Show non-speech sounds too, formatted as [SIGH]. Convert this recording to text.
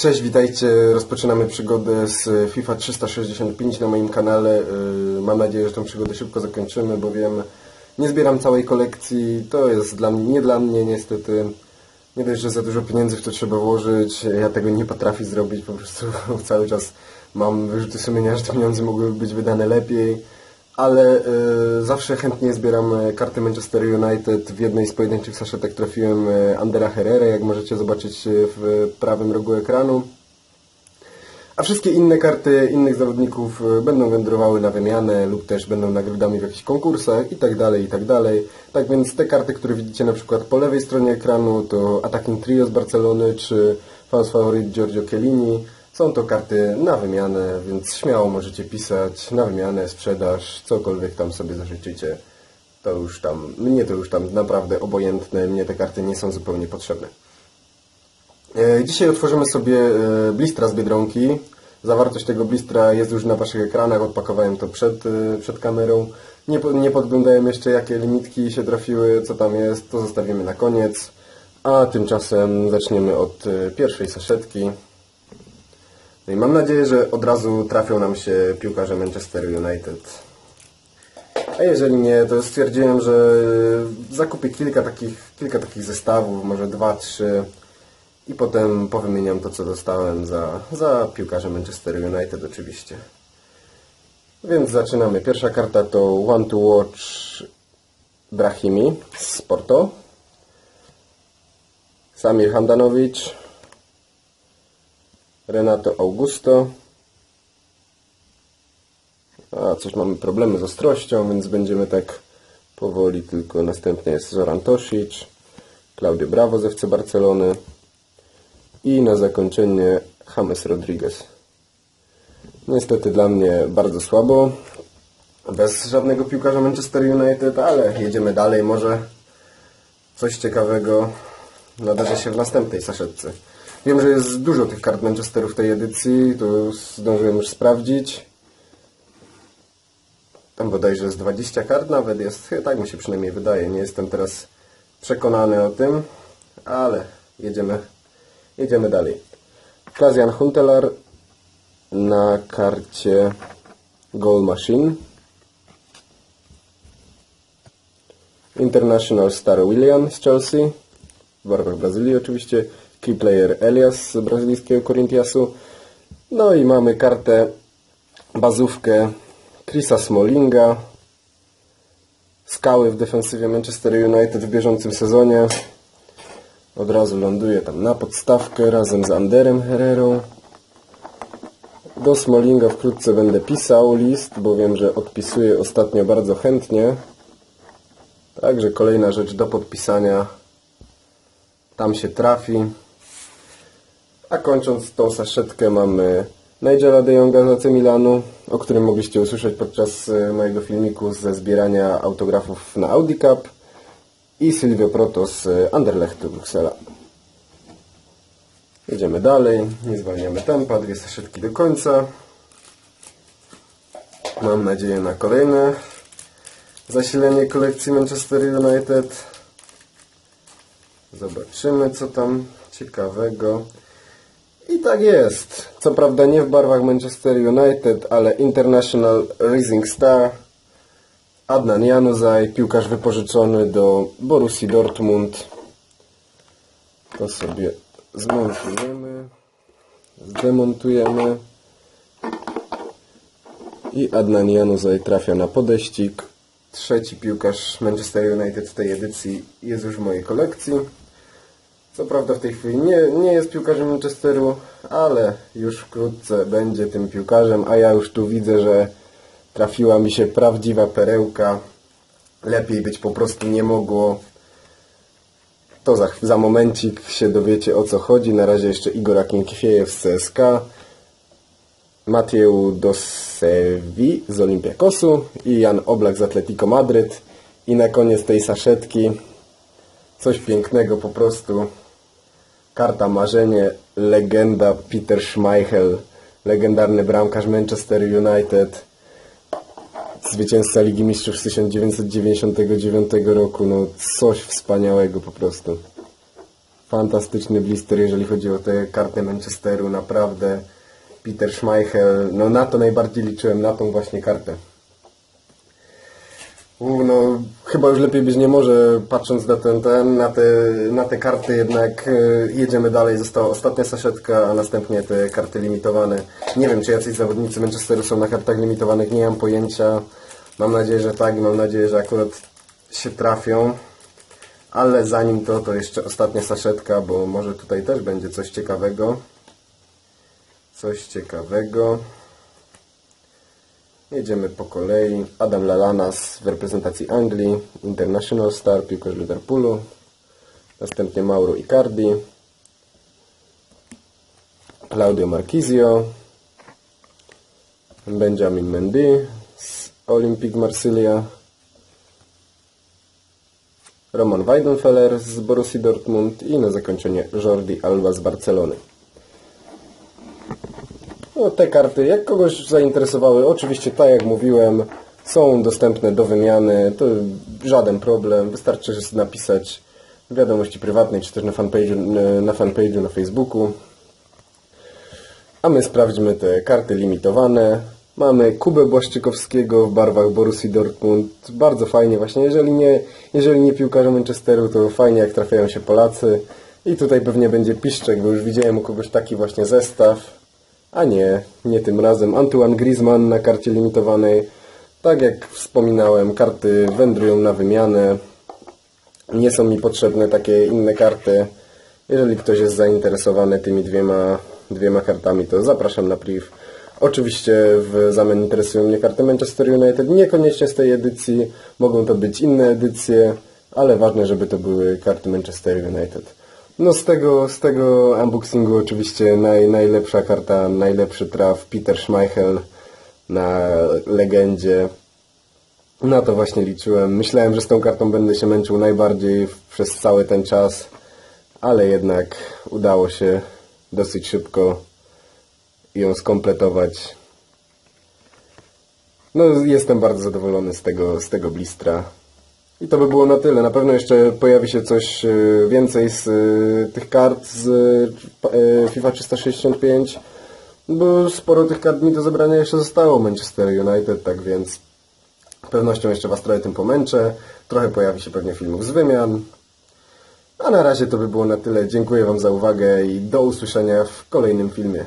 Cześć, witajcie. Rozpoczynamy przygodę z FIFA 365 na moim kanale. Yy, Mam nadzieję, że tę przygodę szybko zakończymy, bowiem nie zbieram całej kolekcji. To jest dla mnie, nie dla mnie niestety. Nie dość, że za dużo pieniędzy w to trzeba włożyć. Ja tego nie potrafię zrobić. Po prostu [LAUGHS] cały czas mam wyrzuty sumienia, że te pieniądze mogłyby być wydane lepiej. Ale y, zawsze chętnie zbieram e, karty Manchester United. W jednej z pojedynczych saszetek trafiłem e, Andera Herrera, jak możecie zobaczyć e, w prawym rogu ekranu. A wszystkie inne karty innych zawodników będą wędrowały na wymianę lub też będą nagrodami w jakichś konkursach i tak dalej, i tak dalej. Tak więc te karty, które widzicie na przykład po lewej stronie ekranu to Attacking Trio z Barcelony czy Fans Favorit Giorgio Chiellini. Są to karty na wymianę, więc śmiało możecie pisać na wymianę, sprzedaż, cokolwiek tam sobie zażyczycie. To już tam, mnie to już tam naprawdę obojętne, mnie te karty nie są zupełnie potrzebne. E, Dzisiaj otworzymy sobie e, blistra z Biedronki. Zawartość tego blistra jest już na Waszych ekranach, odpakowałem to przed, e, przed kamerą. Nie, nie podglądałem jeszcze jakie limitki się trafiły, co tam jest, to zostawimy na koniec. A tymczasem zaczniemy od pierwszej saszetki. No i mam nadzieję, że od razu trafią nam się piłkarze Manchester United. A jeżeli nie, to stwierdziłem, że zakupię kilka takich, kilka takich zestawów, może dwa, trzy i potem powymieniam to, co dostałem za, za piłkarze Manchester United oczywiście. Więc zaczynamy. Pierwsza karta to One to Watch Brahimi z Porto. Samir Handanovic. Renato Augusto. A, coś mamy problemy z ostrością, więc będziemy tak powoli, tylko następnie jest Zoran Tosic, Claudio Bravo z FC Barcelony i na zakończenie James Rodriguez. Niestety dla mnie bardzo słabo, bez żadnego piłkarza Manchester United, ale jedziemy dalej, może coś ciekawego nadarzy się w następnej saszetce. Wiem, że jest dużo tych kart Manchesteru w tej edycji, to zdążyłem już sprawdzić. Tam bodajże z 20 kart nawet jest, tak mi się przynajmniej wydaje. Nie jestem teraz przekonany o tym, ale jedziemy, jedziemy dalej. Klazian Huntelar na karcie Goal Machine. International Star William z Chelsea. Barwach Brazylii oczywiście. Key player Elias z brazylijskiego Corinthiasu. No i mamy kartę bazówkę Chrisa Smallinga. Skały w defensywie Manchester United w bieżącym sezonie. Od razu ląduje tam na podstawkę razem z Anderem Herrerą. Do Smallinga wkrótce będę pisał list, bo wiem, że odpisuje ostatnio bardzo chętnie. Także kolejna rzecz do podpisania. Tam się trafi. A kończąc tą saszetkę mamy Nigela de Jonga z AC Milanu, o którym mogliście usłyszeć podczas e, mojego filmiku ze zbierania autografów na Audi Cup i Silvio Proto z e, Anderlechtu Bruksela. Jedziemy dalej, nie zwalniamy tempa, dwie saszetki do końca. Mam nadzieję na kolejne zasilenie kolekcji Manchester United. Zobaczymy co tam ciekawego. I tak jest. Co prawda nie w barwach Manchester United, ale International Rising Star. Adnan Januzaj, piłkarz wypożyczony do Borussii Dortmund. To sobie zmontujemy, zdemontujemy. I Adnan Januzaj trafia na podeścik. Trzeci piłkarz Manchester United w tej edycji jest już w mojej kolekcji. Co prawda w tej chwili nie, nie jest piłkarzem Manchesteru, ale już wkrótce będzie tym piłkarzem, a ja już tu widzę, że trafiła mi się prawdziwa perełka. Lepiej być po prostu nie mogło. To za, za momencik się dowiecie o co chodzi. Na razie jeszcze Igor Akinkifiejew z CSK. Matieł Dosevi z Olympiakosu i Jan Oblak z Atletico Madryt. I na koniec tej saszetki coś pięknego po prostu. Karta marzenie, legenda Peter Schmeichel, legendarny bramkarz Manchester United, zwycięzca Ligi Mistrzów z 1999 roku. No coś wspaniałego po prostu. Fantastyczny blister, jeżeli chodzi o te karty Manchesteru, naprawdę. Peter Schmeichel, no na to najbardziej liczyłem, na tą właśnie kartę. No, chyba już lepiej być nie może, patrząc na, ten, ten, na, te, na te karty, jednak e, jedziemy dalej. Została ostatnia saszetka, a następnie te karty limitowane. Nie wiem, czy jacyś zawodnicy Manchesteru są na kartach limitowanych, nie mam pojęcia. Mam nadzieję, że tak i mam nadzieję, że akurat się trafią. Ale zanim to, to jeszcze ostatnia saszetka, bo może tutaj też będzie coś ciekawego. Coś ciekawego. Jedziemy po kolei. Adam Lalanas w reprezentacji Anglii, International Star, piłkarz Liverpoolu. Następnie Mauro Icardi. Claudio Marquisio. Benjamin Mendy z Olympique Marsylia. Roman Weidenfeller z Borussii Dortmund i na zakończenie Jordi Alba z Barcelony. No, te karty, jak kogoś zainteresowały, oczywiście tak jak mówiłem, są dostępne do wymiany, to żaden problem, wystarczy napisać w wiadomości prywatnej, czy też na fanpage'u na, fanpage'u na Facebooku. A my sprawdźmy te karty limitowane. Mamy Kubę Błaszczykowskiego w barwach Borussii Dortmund. Bardzo fajnie właśnie, jeżeli nie, jeżeli nie piłkarze Manchesteru, to fajnie jak trafiają się Polacy. I tutaj pewnie będzie piszczek, bo już widziałem u kogoś taki właśnie zestaw. A nie, nie tym razem. Antoine Griezmann na karcie limitowanej. Tak jak wspominałem, karty wędrują na wymianę. Nie są mi potrzebne takie inne karty. Jeżeli ktoś jest zainteresowany tymi dwiema, dwiema kartami, to zapraszam na priv. Oczywiście w zamian interesują mnie karty Manchester United. Niekoniecznie z tej edycji. Mogą to być inne edycje, ale ważne, żeby to były karty Manchester United. No z tego, z tego unboxingu oczywiście naj, najlepsza karta, najlepszy traf Peter Schmeichel na legendzie. Na to właśnie liczyłem. Myślałem, że z tą kartą będę się męczył najbardziej przez cały ten czas, ale jednak udało się dosyć szybko ją skompletować. No jestem bardzo zadowolony z tego, z tego blistra. I to by było na tyle. Na pewno jeszcze pojawi się coś e, więcej z e, tych kart z e, FIFA 365, bo sporo tych kart mi do zebrania jeszcze zostało Manchester United, tak więc pewnością jeszcze Was trochę tym pomęczę. Trochę pojawi się pewnie filmów z wymian. A na razie to by było na tyle. Dziękuję Wam za uwagę i do usłyszenia w kolejnym filmie.